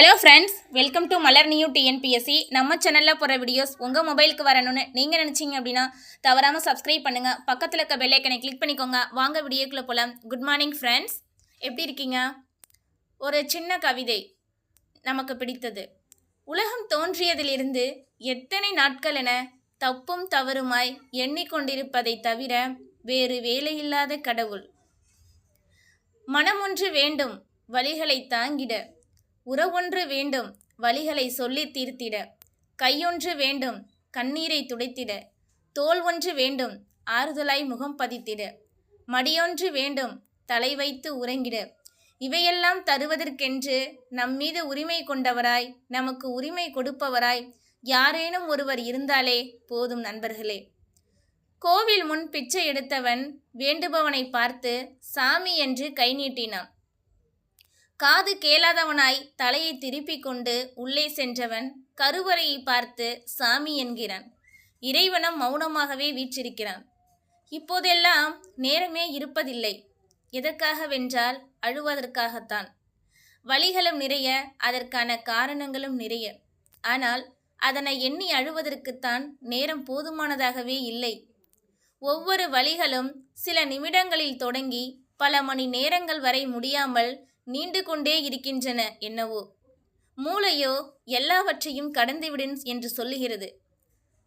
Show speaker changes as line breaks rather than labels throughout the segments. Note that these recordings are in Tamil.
Hello friends welcome to Malar new TNPSC நம்ம சேனலில் போகிற வீடியோஸ் உங்கள் மொபைலுக்கு வரணும்னு நீங்கள் நினச்சிங்க அப்படின்னா தவறாமல் சப்ஸ்கிரைப் பண்ணுங்கள் பக்கத்தில் இருக்க பெல்லைக்கனை கிளிக் பண்ணிக்கோங்க. வாங்க வீடியோக்குள்ளே போகலாம் குட் மார்னிங் ஃப்ரெண்ட்ஸ் எப்படி இருக்கீங்க? ஒரு சின்ன கவிதை நமக்கு பிடித்தது. உலகம் தோன்றியதிலிருந்து எத்தனை நாட்கள் என தப்பும் தவறுமாய் எண்ணிக்கொண்டிருப்பதை தவிர வேறு வேலையில்லாத கடவுள். மனமொன்று வேண்டும் வழிகளை தாங்கிட. உறவொன்று வேண்டும் வழிகளை சொல்லி தீர்த்திட. கையொன்று வேண்டும் கண்ணீரை துடைத்திட. தோல் ஒன்று வேண்டும் ஆறுதலாய் முகம் பதித்திட. மடியொன்று வேண்டும் தலை வைத்து உறங்கிட. இவையெல்லாம் தருவதற்கென்று நம்மீது உரிமை கொண்டவராய் நமக்கு உரிமை கொடுப்பவராய் யாரேனும் ஒருவர் இருந்தாலே போதும் நண்பர்களே. கோவில் முன் பிச்சை எடுத்தவன் வேண்டுபவனை பார்த்து சாமி என்று கை நீட்டினான். காது கேளாதவனாய் தலையை திருப்பிக் கொண்டு உள்ளே சென்றவன் கருவறையை பார்த்து சாமி என்கிறான். இறைவனம் மௌனமாகவே வீற்றிருக்கிறான். இப்போதெல்லாம் நேரமே இருப்பதில்லை. எதற்காக வென்றால் அழுவதற்காகத்தான். வழிகளும் நிறைய அதற்கான காரணங்களும் நிறைய. ஆனால் அதனை எண்ணி அழுவதற்குத்தான் நேரம் போதுமானதாகவே இல்லை. ஒவ்வொரு வழிகளும் சில நிமிடங்களில் தொடங்கி பல மணி நேரங்கள் வரை முடியாமல் நீண்டு கொண்டே இருக்கின்றன என்னவோ. மூளையோ எல்லாவற்றையும் கடந்துவிடும் என்று சொல்லுகிறது.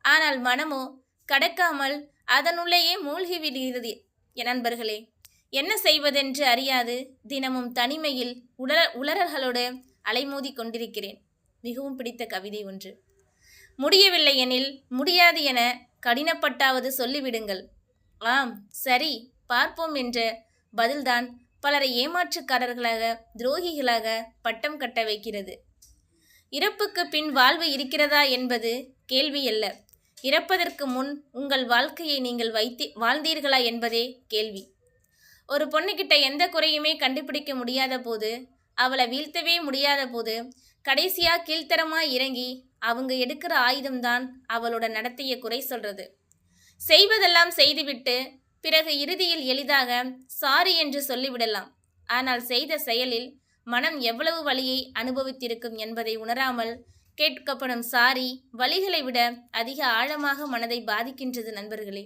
ஆனால் மனமோ கடக்காமல் அதனுள்ளேயே மூழ்கி விடுகிறது நண்பர்களே என்ன செய்வதென்று அறியாது தினமும் தனிமையில் உலர உளறல்களோடு அலைமோதி கொண்டிருக்கிறேன். மிகவும் பிடித்த கவிதை ஒன்று. முடியவில்லை எனில் முடியாது என கடினப்பட்டாவது சொல்லிவிடுங்கள். ஆம் சரி பார்ப்போம் என்ற பதில்தான் பலரை ஏமாற்றுக்காரர்களாக துரோகிகளாக பட்டம் கட்ட வைக்கிறது. இறப்புக்கு பின் வாழ்வு இருக்கிறதா என்பது கேள்வி அல்ல. இறப்பதற்கு முன் உங்கள் வாழ்க்கையை நீங்கள் வைத்து வாழ்ந்தீர்களா என்பதே கேள்வி. ஒரு பொண்ணுக்கிட்ட எந்த குறையுமே கண்டுபிடிக்க முடியாத போது அவளை வீழ்த்தவே முடியாத போது கடைசியாக கீழ்த்தரமாக இறங்கி அவங்க எடுக்கிற ஆயுதம்தான் அவளோட நடத்தையை குறை சொல்றது. செய்வதெல்லாம் செய்துவிட்டு பிறகு இறுதியில் எளிதாக சாரி என்று சொல்லிவிடலாம். ஆனால் செய்த செயலில் மனம் எவ்வளவு வலியை அனுபவித்திருக்கும் என்பதை உணராமல் கேட்கப்படும் சாரி வலிகளை விட அதிக ஆழமாக மனதை பாதிக்கின்றது நண்பர்களே.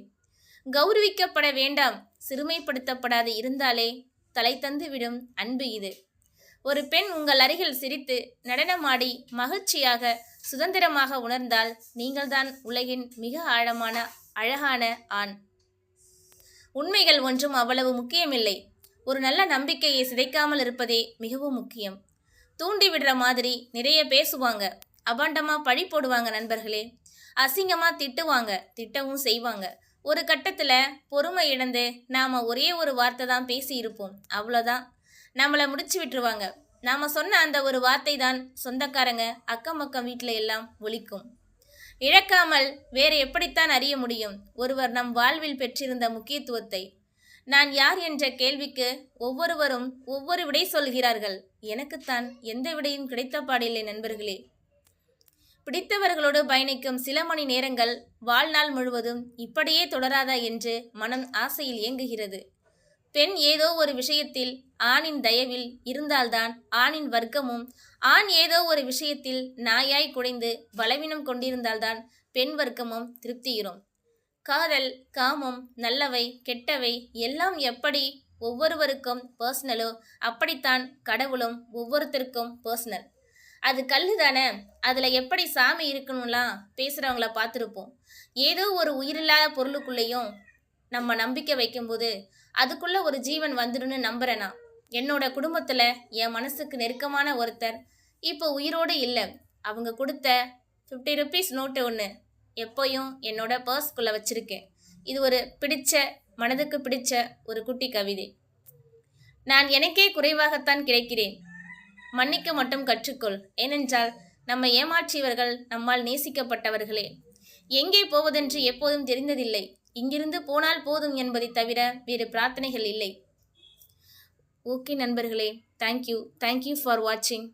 கௌரவிக்கப்பட வேண்டாம் சிறுமைப்படுத்தப்படாது இருந்தாலே தலை தந்துவிடும் அன்பு இது. ஒரு பெண் உங்கள் அருகில் சிரித்து நடனமாடி மகிழ்ச்சியாக சுதந்திரமாக உணர்ந்தால் நீங்கள்தான் உலகின் மிக ஆழமான அழகான ஆண். உண்மைகள் ஒன்றும் அவ்வளவு முக்கியமில்லை. ஒரு நல்ல நம்பிக்கையை சிதைக்காமல் இருப்பதே மிகவும் முக்கியம். தூண்டி விடுற மாதிரி நிறைய பேசுவாங்க. அபாண்டமாக பழி போடுவாங்க நண்பர்களே. அசிங்கமாக திட்டுவாங்க திட்டவும் செய்வாங்க. ஒரு கட்டத்தில் பொறுமை இழந்து நாம் ஒரே ஒரு வார்த்தை தான் பேசி இருப்போம் அவ்வளோதான் நம்மளை முடிச்சு விட்டுருவாங்க. நாம் சொன்ன அந்த ஒரு வார்த்தை தான் சொந்தக்காரங்க அக்கம் பக்கம் வீட்டில் எல்லாம் ஒழிக்கும் இழக்காமல் வேறு எப்படித்தான் அறிய முடியும்? ஒருவர் நம் வாழ்வில் பெற்றிருந்த முக்கியத்துவத்தை. நான் யார் என்ற கேள்விக்கு ஒவ்வொருவரும் ஒவ்வொரு விடை சொல்கிறார்கள். எனக்குத்தான் எந்த விடையும் கிடைத்த பாடில்லை நண்பர்களே. பிடித்தவர்களோடு பயணிக்கும் சில மணி நேரங்கள் வாழ்நாள் முழுவதும் இப்படியே தொடராதா என்று மனம் ஆசையில் இயங்குகிறது பெண் ஏதோ ஒரு விஷயத்தில் ஆணின் தயவில் இருந்தால்தான் ஆணின் வர்க்கமும் ஆண் ஏதோ ஒரு விஷயத்தில் நாயாய் குடைந்து பலவீனம் கொண்டிருந்தால்தான் பெண் வர்க்கமும் திருப்தியுறும் காதல் காமம் நல்லவை கெட்டவை எல்லாம் எப்படி ஒவ்வொருவருக்கும் பர்சனலோ அப்படித்தான் கடவுளும் ஒவ்வொருத்தருக்கும் பர்சனல் அது கல்லு தானே அதில் எப்படி சாமி இருக்கணும்லாம் பேசுகிறவங்கள பார்த்துருப்போம். ஏதோ ஒரு உயிரில்லாத பொருளுக்குள்ளேயும் நம்ம நம்பிக்கை வைக்கும்போது அதுக்குள்ள ஒரு ஜீவன் வந்துடும்னு நம்புறேனா என்னோட குடும்பத்தில் என் மனசுக்கு நெருக்கமான ஒருத்தர் இப்போ உயிரோடு இல்லை. அவங்க கொடுத்த ஃபிஃப்டி ருபீஸ் நோட்டு ஒன்று எப்போயும் என்னோட பர்ஸ்குள்ளே வச்சுருக்கேன். இது ஒரு பிடிச்ச மனதுக்கு பிடிச்ச ஒரு குட்டி கவிதை. நான் எனக்கே குறைவாகத்தான் கிடைக்கிறேன். மன்னிக்க மட்டும் கற்றுக்கொள். ஏனென்றால் நம்ம ஏமாற்றியவர்கள் நம்மால் நேசிக்கப்பட்டவர்களே. எங்கே போவதென்று எப்போதும் தெரிந்ததில்லை. இங்கிருந்து போனால் போதும் என்பதை தவிர வேறு பிரார்த்தனைகள் இல்லை. ஓகே நண்பர்களே தேங்க்யூ தேங்க்யூ ஃபார் வாட்சிங்